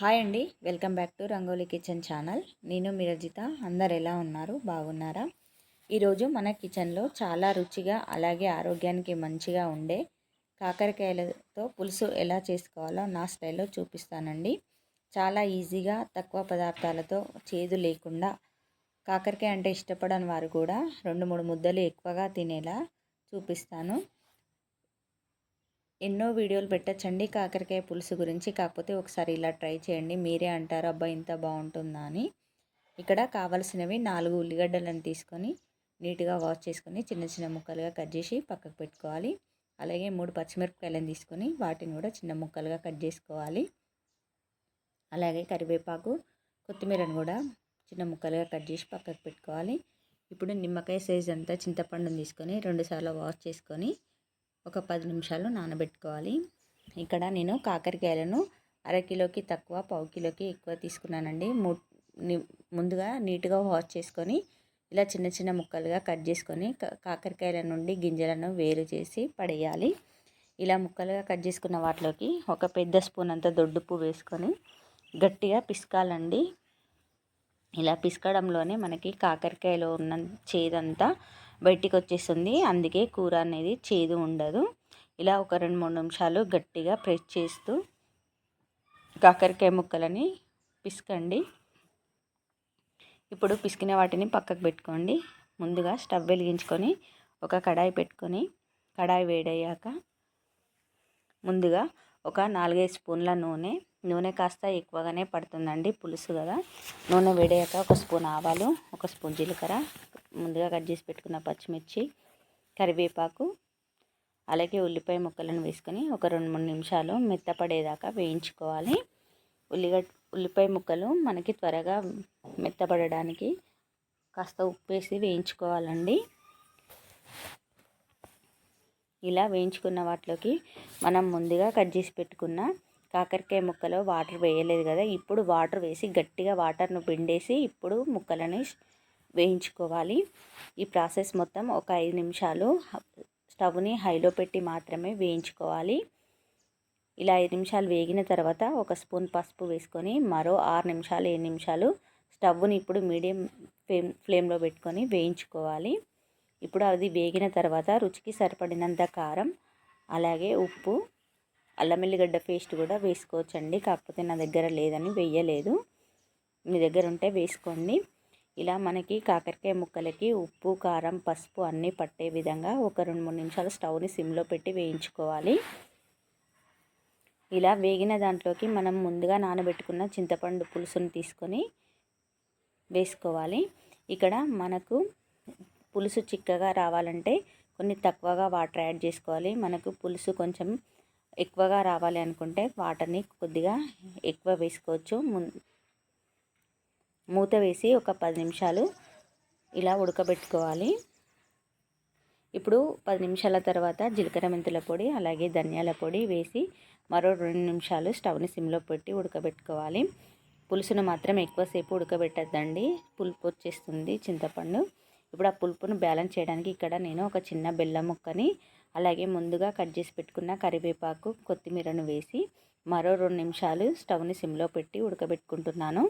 Hi అండి. Welcome back to Rangoli kitchen channel. నేను మిరజిత అందరు ఎలా ఉన్నారు? బాగున్నారా? ఈరోజు మన కిచెన్లో చాలా రుచిగా అలాగే ఆరోగ్యానికి మంచిగా ఉండే కాకరకాయలతో పులుసు ఎలా చేసుకోవాలో నా స్టైల్లో చూపిస్తానండి. చాలా ఈజీగా తక్కువ పదార్థాలతో చేదు లేకుండా కాకరకాయ అంటే ఇష్టపడని వారు కూడా రెండు మూడు ముద్దలు ఎక్కువగా తినేలా చూపిస్తాను. ఎన్నో వీడియోలు పెట్టచ్చండి. కాకరకాయ పులుసు గురించి కాకపోతే ఒకసారి ఇలా ట్రై చేయండి. మీరే అంటారు అబ్బా ఇంత బాగుంటుందా అని. ఇక్కడ కావలసినవి నాలుగు ఉల్లిగడ్డలను తీసుకొని నీట్గా వాష్ చేసుకొని చిన్న చిన్న ముక్కలుగా కట్ చేసి పక్కకు పెట్టుకోవాలి. అలాగే మూడు పచ్చిమిరపకాయలను తీసుకొని వాటిని కూడా చిన్న ముక్కలుగా కట్ చేసుకోవాలి. అలాగే కరివేపాకు కొత్తిమీరను కూడా చిన్న ముక్కలుగా కట్ చేసి పక్కకు పెట్టుకోవాలి. ఇప్పుడు నిమ్మకాయ సైజ్ అంతా చింతపండుని తీసుకొని రెండుసార్లు వాష్ చేసుకొని ఒక పది నిమిషాలు నానబెట్టుకోవాలి. ఇక్కడ నేను కాకరకాయలను అరకిలోకి తక్కువ పావు కిలోకి ఎక్కువ తీసుకున్నానండి. ముందుగా నీట్గా వాష్ చేసుకొని ఇలా చిన్న చిన్న ముక్కలుగా కట్ చేసుకొని కాకరకాయల నుండి గింజలను వేరు చేసి పడేయాలి. ఇలా ముక్కలుగా కట్ చేసుకున్న వాటిలోకి ఒక పెద్ద స్పూన్ అంత దొడ్డుపు వేసుకొని గట్టిగా పిసకాలండి. ఇలా పిసకడంలోనే మనకి కాకరకాయలో ఉన్న చేదంతా బయటికి వచ్చేస్తుంది అందుకే కూర అనేది చేదు ఉండదు. ఇలా ఒక రెండు మూడు నిమిషాలు గట్టిగా ప్రెస్ చేస్తూ కాకరకాయ ముక్కలని పిసకండి. ఇప్పుడు పిసికిన వాటిని పక్కకు పెట్టుకోండి. ముందుగా స్టవ్ వెలిగించుకొని ఒక కడాయి పెట్టుకొని కడాయి వేడయ్యాక ముందుగా ఒక నాలుగైదు స్పూన్ల నూనె నూనె కాస్త ఎక్కువగానే పడుతుందండి పులుసు కదా. నూనె వేడయ్యాక ఒక స్పూన్ ఆవాలు ఒక స్పూన్ జీలకర్ర ముందుగా కట్ చేసి పెట్టుకున్న పచ్చిమిర్చి కరివేపాకు అలాగే ఉల్లిపాయ ముక్కలను వేసుకొని ఒక రెండు మూడు నిమిషాలు మెత్తపడేదాకా వేయించుకోవాలి. ఉల్లిగడ్డ ఉల్లిపాయ ముక్కలు మనకి త్వరగా మెత్తపడడానికి కాస్త ఉప్పేసి వేయించుకోవాలండి. ఇలా వేయించుకున్న వాటిలోకి మనం ముందుగా కట్ చేసి పెట్టుకున్న కాకరకాయ ముక్కలో వాటర్ వేయలేదు కదా ఇప్పుడు వాటర్ వేసి గట్టిగా వాటర్ను పిండేసి ఇప్పుడు ముక్కలని వేయించుకోవాలి. ఈ ప్రాసెస్ మొత్తం ఒక ఐదు నిమిషాలు స్టవ్ని హైలో పెట్టి మాత్రమే వేయించుకోవాలి. ఇలా ఐదు నిమిషాలు వేగిన తర్వాత ఒక స్పూన్ పసుపు వేసుకొని మరో ఆరు నిమిషాలు ఏడు నిమిషాలు స్టవ్ని ఇప్పుడు మీడియం ఫ్లేమ్ ఫ్లేమ్లో పెట్టుకొని వేయించుకోవాలి. ఇప్పుడు అది వేగిన తర్వాత రుచికి సరిపడినంత కారం అలాగే ఉప్పు అల్లం ఎల్లిగడ్డ పేస్ట్ కూడా వేసుకోవచ్చండి. కాకపోతే నా దగ్గర లేదని వేయలేదు. మీ దగ్గర ఉంటే వేసుకోండి. ఇలా మనకి కాకరకాయ ముక్కలకి ఉప్పు కారం పసుపు అన్నీ పట్టే విధంగా ఒక రెండు మూడు నిమిషాలు స్టవ్ని సిమ్లో పెట్టి వేయించుకోవాలి. ఇలా వేగిన దాంట్లోకి మనం ముందుగా నానబెట్టుకున్న చింతపండు పులుసును తీసుకొని వేసుకోవాలి. ఇక్కడ మనకు పులుసు చిక్కగా రావాలంటే కొన్ని తక్కువగా వాటర్ యాడ్ చేసుకోవాలి. మనకు పులుసు కొంచెం ఎక్కువగా రావాలి అనుకుంటే వాటర్ని కొద్దిగా ఎక్కువ వేసుకోవచ్చు. మూత వేసి ఒక పది నిమిషాలు ఇలా ఉడకబెట్టుకోవాలి. ఇప్పుడు పది నిమిషాల తర్వాత జీలకర్ర మెంతుల పొడి అలాగే ధనియాల పొడి వేసి మరో రెండు నిమిషాలు స్టవ్ని సిమ్లో పెట్టి ఉడకబెట్టుకోవాలి. పులుసును మాత్రం ఎక్కువసేపు ఉడకబెట్టద్దండి. పులుపు వచ్చేస్తుంది చింతపండు. ఇప్పుడు ఆ పులుపును బ్యాలెన్స్ చేయడానికి ఇక్కడ నేను ఒక చిన్న బెల్లం ముక్కని అలాగే ముందుగా కట్ చేసి పెట్టుకున్న కరివేపాకు కొత్తిమీరను వేసి మరో రెండు నిమిషాలు స్టవ్ని సిమ్లో పెట్టి ఉడకబెట్టుకుంటున్నాను.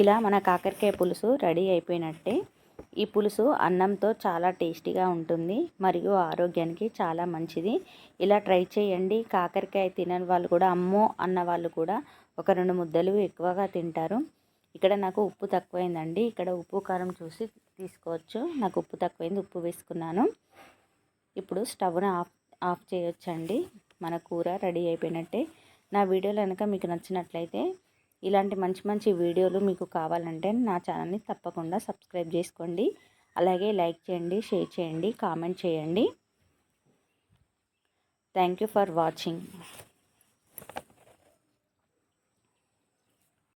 ఇలా మన కాకరకాయ పులుసు రెడీ అయిపోయినట్టే. ఈ పులుసు అన్నంతో చాలా టేస్టీగా ఉంటుంది మరియు ఆరోగ్యానికి చాలా మంచిది. ఇలా ట్రై చేయండి. కాకరకాయ తినని వాళ్ళు కూడా అమ్మో అన్న వాళ్ళు కూడా ఒక రెండు ముద్దలు ఎక్కువగా తింటారు. ఇక్కడ నాకు ఉప్పు తక్కువైందండి. ఇక్కడ ఉప్పు కారం చూసి తీసుకోవచ్చు. నాకు ఉప్పు తక్కువైంది ఉప్పు వేసుకున్నాను. ఇప్పుడు స్టవ్ను ఆఫ్ ఆఫ్ చేయొచ్చండి. మన కూర రెడీ అయిపోయినట్టే. నా వీడియోలు కనుక మీకు నచ్చినట్లయితే ఇలాంటి మంచి మంచి వీడియోలు మీకు కావాలంటే నా ఛానల్ని తప్పకుండా సబ్స్క్రైబ్ చేసుకోండి. అలాగే లైక్ చేయండి షేర్ చేయండి కామెంట్ చేయండి. Thank you for watching.